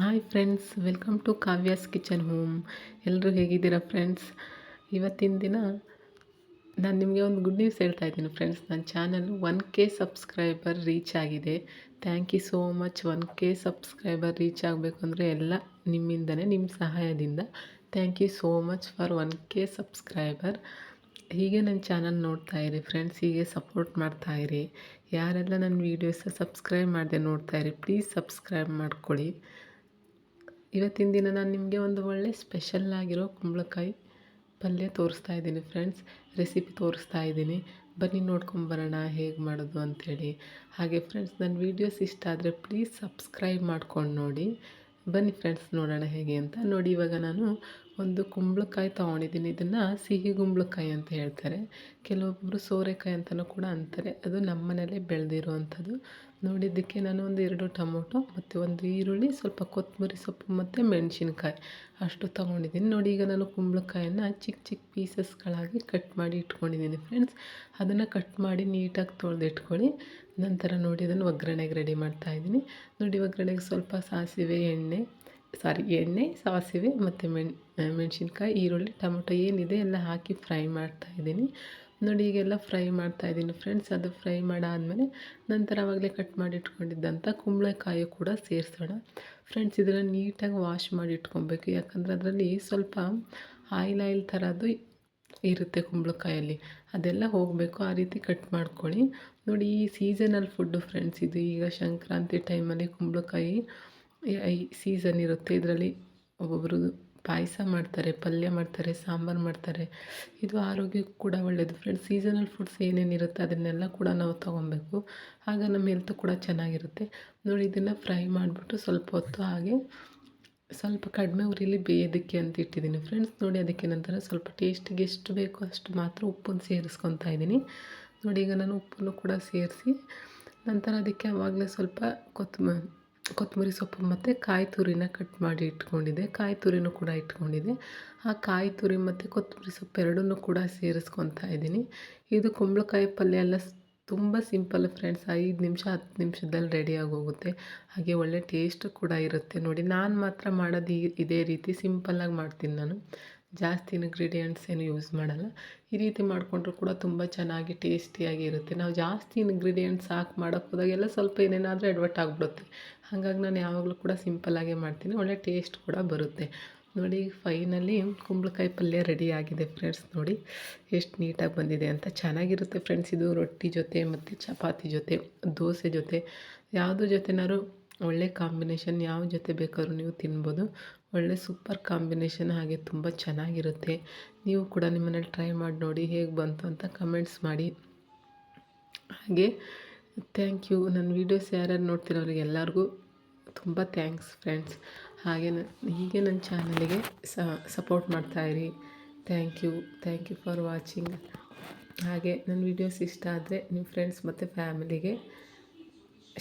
Hi friends welcome to Kavya's kitchen home ಎಲ್ಲರೂ ಹೇಗಿದ್ದೀರಾ friends ಇವತ್ತಿನ ದಿನ ನಾನು ನಿಮಗೆ ಒಂದು ಗುಡ್ ನ್ಯೂಸ್ ಹೇಳ್ತಾ ಇದ್ದೀನಿ ಫ್ರೆಂಡ್ಸ್ ನನ್ನ channel one K subscriber reach ಆಗಿದೆ. Thank you so much one K subscriber reach ಆಗಬೇಕು ಅಂದರೆ ಎಲ್ಲ ನಿಮ್ಮಿಂದನೇ ನಿಮ್ಮ ಸಹಾಯದಿಂದ. Thank you so much for one K subscriber ಹೀಗೆ ನನ್ನ ಚಾನಲ್ ನೋಡ್ತಾ ಇರಿ ಫ್ರೆಂಡ್ಸ್ ಹೀಗೆ ಸಪೋರ್ಟ್ ಮಾಡ್ತಾ ಇರಿ. ಯಾರೆಲ್ಲ ನನ್ನ ವೀಡಿಯೋಸ ಸಬ್ಸ್ಕ್ರೈಬ್ ಮಾಡಿದೆ ನೋಡ್ತಾ ಇರಿ ಪ್ಲೀಸ್ ಸಬ್ಸ್ಕ್ರೈಬ್ ಮಾಡ್ಕೊಳ್ಳಿ. ಇವತ್ತಿನ ದಿನ ನಾನು ನಿಮಗೆ ಒಂದು ಒಳ್ಳೆ ಸ್ಪೆಷಲ್ ಆಗಿರೋ ಕುಂಬಳಕಾಯಿ ಪಲ್ಯ ತೋರಿಸ್ತಾ ಇದ್ದೀನಿ ಫ್ರೆಂಡ್ಸ್ ರೆಸಿಪಿ ತೋರಿಸ್ತಾ ಇದ್ದೀನಿ. ಬನ್ನಿ ನೋಡ್ಕೊಂಬರೋಣ ಹೇಗೆ ಮಾಡೋದು ಅಂಥೇಳಿ ಹಾಗೆ ಫ್ರೆಂಡ್ಸ್ ನನ್ನ ವೀಡಿಯೋಸ್ ಇಷ್ಟ ಆದರೆ ಪ್ಲೀಸ್ ಸಬ್ಸ್ಕ್ರೈಬ್ ಮಾಡ್ಕೊಂಡು ನೋಡಿ. ಬನ್ನಿ ಫ್ರೆಂಡ್ಸ್ ನೋಡೋಣ ಹೇಗೆ ಅಂತ. ನೋಡಿ ಇವಾಗ ನಾನು ಒಂದು ಕುಂಬಳಕಾಯಿ ತೊಗೊಂಡಿದ್ದೀನಿ. ಇದನ್ನು ಸಿಹಿ ಕುಂಬಳಕಾಯಿ ಅಂತ ಹೇಳ್ತಾರೆ. ಕೆಲವೊಬ್ಬರು ಸೋರೆಕಾಯಿ ಅಂತಲೂ ಕೂಡ ಅಂತಾರೆ. ಅದು ನಮ್ಮ ಬೆಳೆದಿರುವಂಥದ್ದು. ನೋಡಿದ್ದಕ್ಕೆ ನಾನು ಒಂದು ಎರಡು ಟೊಮೊಟೊ ಮತ್ತು ಒಂದು ಈರುಳ್ಳಿ, ಸ್ವಲ್ಪ ಕೊತ್ತಂಬರಿ ಸೊಪ್ಪು ಮತ್ತು ಮೆಣಸಿನ್ಕಾಯಿ ಅಷ್ಟು ತೊಗೊಂಡಿದ್ದೀನಿ. ನೋಡಿ, ಈಗ ನಾನು ಕುಂಬಳಕಾಯನ್ನು ಚಿಕ್ಕ ಚಿಕ್ಕ ಪೀಸಸ್ಗಳಾಗಿ ಕಟ್ ಮಾಡಿ ಇಟ್ಕೊಂಡಿದ್ದೀನಿ ಫ್ರೆಂಡ್ಸ್. ಅದನ್ನು ಕಟ್ ಮಾಡಿ ನೀಟಾಗಿ ತೊಳೆದಿಟ್ಕೊಳ್ಳಿ. ನಂತರ ನೋಡಿ ಅದನ್ನು ಒಗ್ಗರಣೆಗೆ ರೆಡಿ ಮಾಡ್ತಾಯಿದ್ದೀನಿ ನೋಡಿ, ಒಗ್ಗರಣೆಗೆ ಸ್ವಲ್ಪ ಸಾಸಿವೆ, ಎಣ್ಣೆ ಸಾರಿ ಎಣ್ಣೆ, ಸಾಸಿವೆ ಮತ್ತು ಮೆಣ್ ಮೆಣಸಿನ್ಕಾಯಿ, ಈರುಳ್ಳಿ, ಟೊಮೊಟೊ ಏನಿದೆ ಎಲ್ಲ ಹಾಕಿ ಫ್ರೈ ಮಾಡ್ತಾಯಿದ್ದೀನಿ ನೋಡಿ ಈಗೆಲ್ಲ ಫ್ರೈ ಮಾಡ್ತಾ ಇದ್ದೀನಿ ಫ್ರೆಂಡ್ಸ್. ಅದು ಫ್ರೈ ಮಾಡಾದಮೇಲೆ ನಂತರ ಆವಾಗಲೇ ಕಟ್ ಮಾಡಿ ಇಟ್ಕೊಂಡಿದ್ದಂಥ ಕುಂಬಳಕಾಯಿ ಕೂಡ ಸೇರಿಸೋಣ. ಫ್ರೆಂಡ್ಸ್, ಇದನ್ನು ನೀಟಾಗಿ ವಾಶ್ ಮಾಡಿ ಇಟ್ಕೊಬೇಕು ಯಾಕಂದರೆ ಅದರಲ್ಲಿ ಸ್ವಲ್ಪ ಆಯಿಲ್ ಆಯಿಲ್ ಥರದ್ದು ಇರುತ್ತೆ ಕುಂಬಳಕಾಯಲ್ಲಿ. ಅದೆಲ್ಲ ಹೋಗಬೇಕು. ಆ ರೀತಿ ಕಟ್ ಮಾಡ್ಕೊಳ್ಳಿ. ನೋಡಿ ಈ ಸೀಸನಲ್ ಫುಡ್ಡು ಫ್ರೆಂಡ್ಸ್ ಇದು. ಈಗ ಸಂಕ್ರಾಂತಿ ಟೈಮಲ್ಲಿ ಕುಂಬಳಕಾಯಿ ಈ ಸೀಸನ್ ಇರುತ್ತೆ. ಇದರಲ್ಲಿ ಒಬ್ಬೊಬ್ಬರು ಪಾಯಸ ಮಾಡ್ತಾರೆ, ಪಲ್ಯ ಮಾಡ್ತಾರೆ, ಸಾಂಬಾರು ಮಾಡ್ತಾರೆ. ಇದು ಆರೋಗ್ಯಕ್ಕೂ ಕೂಡ ಒಳ್ಳೆಯದು ಫ್ರೆಂಡ್ಸ್ ಸೀಸನಲ್ ಫುಡ್ಸ್ ಏನೇನಿರುತ್ತೆ ಅದನ್ನೆಲ್ಲ ಕೂಡ ನಾವು ತೊಗೊಬೇಕು ಆಗ ನಮ್ಮ ಹೆಲ್ತ್ ಕೂಡ ಚೆನ್ನಾಗಿರುತ್ತೆ. ನೋಡಿ, ಇದನ್ನು ಫ್ರೈ ಮಾಡಿಬಿಟ್ಟು ಸ್ವಲ್ಪ ಹೊತ್ತು ಹಾಗೆ ಸ್ವಲ್ಪ ಕಡಿಮೆ ಉರಿಲಿ ಬೇಯೋದಕ್ಕೆ ಅಂತ ಇಟ್ಟಿದ್ದೀನಿ. ಫ್ರೆಂಡ್ಸ್ ನೋಡಿ ಅದಕ್ಕೆ ನಂತರ ಸ್ವಲ್ಪ ಟೇಸ್ಟಿಗೆ ಎಷ್ಟು ಬೇಕೋ ಅಷ್ಟು ಮಾತ್ರ ಉಪ್ಪನ್ನು ಸೇರಿಸ್ಕೊತಾ ಇದ್ದೀನಿ. ನೋಡಿ, ಈಗ ನಾನು ಉಪ್ಪನ್ನು ಕೂಡ ಸೇರಿಸಿ ನಂತರ ಅದಕ್ಕೆ ಆವಾಗಲೇ ಸ್ವಲ್ಪ ಕೊತ್ತಂಬರಿ ಕೊತ್ತಂಬರಿ ಸೊಪ್ಪು ಮತ್ತು ಕಾಯಿ ತುರಿನ ಕಟ್ ಮಾಡಿ ಇಟ್ಕೊಂಡಿದ್ದೆ. ಕಾಯಿ ತುರಿನೂ ಕೂಡ ಇಟ್ಕೊಂಡಿದ್ದೆ. ಆ ಕಾಯಿ ತುರಿ ಮತ್ತು ಕೊತ್ತಂಬರಿ ಸೊಪ್ಪು ಎರಡನ್ನೂ ಕೂಡ ಸೇರಿಸ್ಕೊತಾ ಇದ್ದೀನಿ. ಇದು ಕುಂಬಳಕಾಯಿ ಪಲ್ಯ ಎಲ್ಲ ತುಂಬ ಸಿಂಪಲ್ ಫ್ರೆಂಡ್ಸ್. ಐದು ನಿಮಿಷ, ಹತ್ತು ನಿಮಿಷದಲ್ಲಿ ರೆಡಿಯಾಗಿ ಹೋಗುತ್ತೆ ಹಾಗೆ ಒಳ್ಳೆ ಟೇಸ್ಟ್ ಕೂಡ ಇರುತ್ತೆ ನೋಡಿ. ನಾನು ಮಾತ್ರ ಮಾಡೋದು ಇದೇ ರೀತಿ ಸಿಂಪಲ್ಲಾಗಿ ಮಾಡ್ತೀನಿ ನಾನು. ಜಾಸ್ತಿ ಇನ್ಗ್ರೀಡಿಯೆಂಟ್ಸ್ ಏನು ಯೂಸ್ ಮಾಡಲ್ಲ. ಈ ರೀತಿ ಮಾಡಿಕೊಂಡ್ರು ಕೂಡ ತುಂಬ ಚೆನ್ನಾಗಿ ಟೇಸ್ಟಿಯಾಗಿ ಇರುತ್ತೆ. ನಾವು ಜಾಸ್ತಿ ಇನ್ಗ್ರೀಡಿಯೆಂಟ್ಸ್ ಹಾಕಿ ಮಾಡೋಕ್ಕೆ ಹೋದಾಗೆಲ್ಲ ಸ್ವಲ್ಪ ಏನೇನಾದರೂ ಎಡ್ವರ್ಟ್ ಆಗಿಬಿಡುತ್ತೆ. ಹಾಗಾಗಿ ನಾನು ಯಾವಾಗಲೂ ಕೂಡ ಸಿಂಪಲ್ಲಾಗೇ ಮಾಡ್ತೀನಿ. ಒಳ್ಳೆ ಟೇಸ್ಟ್ ಕೂಡ ಬರುತ್ತೆ. ನೋಡಿ ಫೈನಲಿ ಕುಂಬಳಕಾಯಿ ಪಲ್ಯ ರೆಡಿ ಆಗಿದೆ ಫ್ರೆಂಡ್ಸ್ ನೋಡಿ, ಎಷ್ಟು ನೀಟಾಗಿ ಬಂದಿದೆ ಅಂತ. ಚೆನ್ನಾಗಿರುತ್ತೆ ಫ್ರೆಂಡ್ಸ್ ಇದು ರೊಟ್ಟಿ ಜೊತೆ ಮತ್ತು ಚಪಾತಿ ಜೊತೆ, ದೋಸೆ ಜೊತೆ ಯಾವುದ್ರ ಜೊತೆನಾದ್ರು ಒಳ್ಳೆ ಕಾಂಬಿನೇಷನ್ ಯಾವ ಜೊತೆ ಬೇಕಾದ್ರೂ ನೀವು ತಿನ್ಬೋದು. ಒಳ್ಳೆ ಸೂಪರ್ ಕಾಂಬಿನೇಷನ್ ಹಾಗೆ ತುಂಬ ಚೆನ್ನಾಗಿರುತ್ತೆ. ನೀವು ಕೂಡ ನಿಮ್ಮನೇಲಿ ಟ್ರೈ ಮಾಡಿ ನೋಡಿ ಹೇಗೆ ಬಂತು ಅಂತ ಕಮೆಂಟ್ಸ್ ಮಾಡಿ. ಹಾಗೆ ಥ್ಯಾಂಕ್ ಯು ನನ್ನ ವೀಡಿಯೋಸ್ ಯಾರ್ಯಾರು ನೋಡ್ತೀರೋ ಅವ್ರಿಗೆ ಎಲ್ಲರಿಗೂ ತುಂಬ ಥ್ಯಾಂಕ್ಸ್ ಫ್ರೆಂಡ್ಸ್ ಹಾಗೆ ಹೀಗೆ ನನ್ನ ಚಾನಲಿಗೆ support ಮಾಡ್ತಾಯಿರಿ thank you thank you for watching ಹಾಗೆ ನನ್ನ ವೀಡಿಯೋಸ್ ಇಷ್ಟ ಆದರೆ ನಿಮ್ಮ ಫ್ರೆಂಡ್ಸ್ ಮತ್ತು ಫ್ಯಾಮಿಲಿಗೆ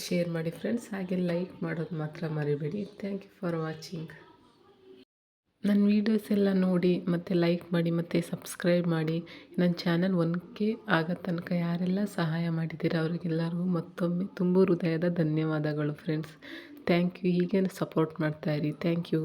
ಶೇರ್ ಮಾಡಿ ಫ್ರೆಂಡ್ಸ್ ಹಾಗೆ ಲೈಕ್ ಮಾಡೋದು ಮಾತ್ರ ಮರಿಬೇಡಿ. ಥ್ಯಾಂಕ್ ಯು ಫಾರ್ ವಾಚಿಂಗ್ ನನ್ನ ವೀಡಿಯೋಸ್ ಎಲ್ಲ ನೋಡಿ, ಮತ್ತು ಲೈಕ್ ಮಾಡಿ, ಮತ್ತು ಸಬ್ಸ್ಕ್ರೈಬ್ ಮಾಡಿ. ನನ್ನ ಚಾನಲ್ ಒನ್ ಕೆ ಆಗೋ ತನಕ ಯಾರೆಲ್ಲ ಸಹಾಯ ಮಾಡಿದ್ದೀರಾ ಅವರಿಗೆಲ್ಲರಿಗೂ ಮತ್ತೊಮ್ಮೆ ತುಂಬ ಹೃದಯದ ಧನ್ಯವಾದಗಳು ಫ್ರೆಂಡ್ಸ್ ಥ್ಯಾಂಕ್ ಯು ಹೀಗೆ ಸಪೋರ್ಟ್ ಮಾಡ್ತಾಯಿರಿ ಥ್ಯಾಂಕ್ ಯು